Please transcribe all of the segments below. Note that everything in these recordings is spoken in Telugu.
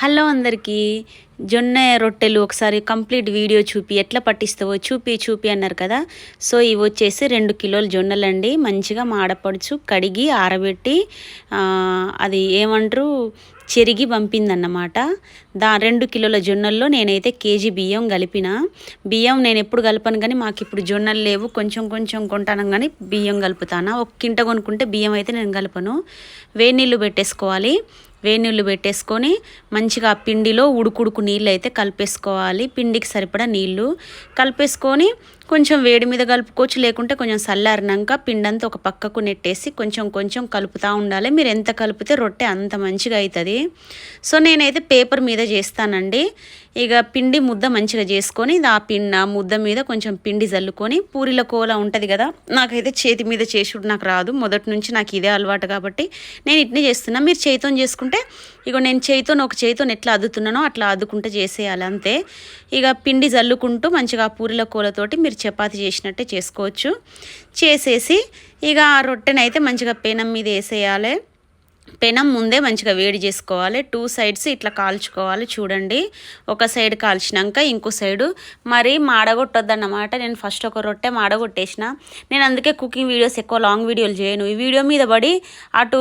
హలో అందరికీ. జొన్న రొట్టెలు ఒకసారి కంప్లీట్ వీడియో చూపి ఎట్లా పట్టిస్తావో చూపి చూపి అన్నారు కదా. సో ఇవి వచ్చేసి రెండు కిలోల జొన్నలండి. మంచిగా మాడపడుచు కడిగి ఆరబెట్టి అది ఏమంటారు? చెరిగి పంపిందన్నమాట. దా రెండు కిలోల జొన్నల్లో నేనైతే కేజీ బియ్యం కలిపిన. బియ్యం నేను ఎప్పుడు కలపను కానీ మాకు ఇప్పుడు జొన్నలు లేవు. కొంచెం కొంచెం కొంటాను కానీ బియ్యం కలుపుతాను. ఒక కింట కొనుక్కుంటే బియ్యం అయితే నేను కలపను. వేడి నీళ్ళు పెట్టేసుకోవాలి. వేడి నీళ్ళు పెట్టేసుకొని మంచిగా ఆ పిండిలో ఉడుకుడుకు నీళ్ళు అయితే కలిపేసుకోవాలి. పిండికి సరిపడా నీళ్ళు కలిపేసుకొని కొంచెం వేడి మీద కలుపుకోవచ్చు లేకుంటే కొంచెం చల్లారినాక పిండంతా ఒక పక్కకు నెట్టేసి కొంచెం కొంచెం కలుపుతూ ఉండాలి. మీరు ఎంత కలిపితే రొట్టె అంత మంచిగా అవుతుంది సో నేనైతే పేపర్ మీద చేస్తానండి. ఇక పిండి ముద్ద మంచిగా చేసుకొని ఆ పిండి ఆ ముద్ద మీద కొంచెం పిండి జల్లుకొని పూరిల కోల ఉంటుంది కదా నాకైతే చేతి మీద చేసుడు నాకు రాదు. మొదటి నుంచి నాకు ఇదే అలవాటు కాబట్టి నేను ఇట్నే చేస్తున్నా. మీరు చేతితో చేసుకుంటే ఇక నేను చేతితో ఒక చేతితో ఎట్లా అద్దుతున్నానో అట్లా అద్దుకుంటే చేసేయాలి అంతే. ఇక పిండి జల్లుకుంటూ మంచిగా ఆ పూరిల కోలతోటి మీరు చపాతి చేసినట్టే చేసుకోవచ్చు. చేసేసి ఇక ఆ రొట్టెనైతే మంచిగా పెనం మీద వేసేయాలి. పెనం ముందే మంచిగా వేడి చేసుకోవాలి. టూ సైడ్స్ ఇట్లా కాల్చుకోవాలి చూడండి. ఒక సైడ్ కాల్చినాక ఇంకో సైడు. మరి మాడగొట్టొద్దన్నమాట. నేను ఫస్ట్ ఒక రొట్టె మాడగొట్టేసిన. నేను అందుకే కుకింగ్ వీడియోస్ ఎక్కువ లాంగ్ వీడియోలు చేయను. ఈ వీడియో మీద పడి అటు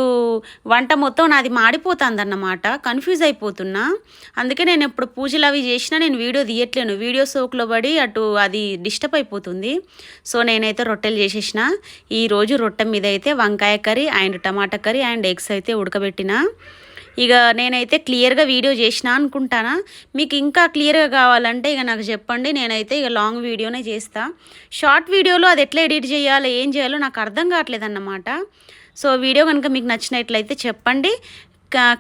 వంట మొత్తం నాది మాడిపోతుందన్నమాట. కన్ఫ్యూజ్ అయిపోతున్నా. అందుకే నేను ఎప్పుడు పూజలు అవి చేసినా నేను వీడియో తీయట్లేను. వీడియో సోకులో పడి అటు అది డిస్టర్బ్ అయిపోతుంది. సో నేనైతే రొట్టెలు చేసేసిన. ఈరోజు రొట్టె మీద అయితే వంకాయ కర్రీ అండ్ టమాటా కర్రీ అండ్ ఎగ్స్ అయితే ఉడకబెట్టిన. ఇక నేనైతే క్లియర్గా వీడియో చేసిన అనుకుంటానా. మీకు ఇంకా క్లియర్గా కావాలంటే ఇక నాకు చెప్పండి నేనైతే ఇక లాంగ్ వీడియోనే చేస్తా. షార్ట్ వీడియోలో అది ఎట్లా ఎడిట్ చేయాలో ఏం చేయాలో నాకు అర్థం కావట్లేదు అన్నమాట సో వీడియో కనుక మీకు నచ్చినట్లయితే చెప్పండి.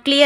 క్లియర్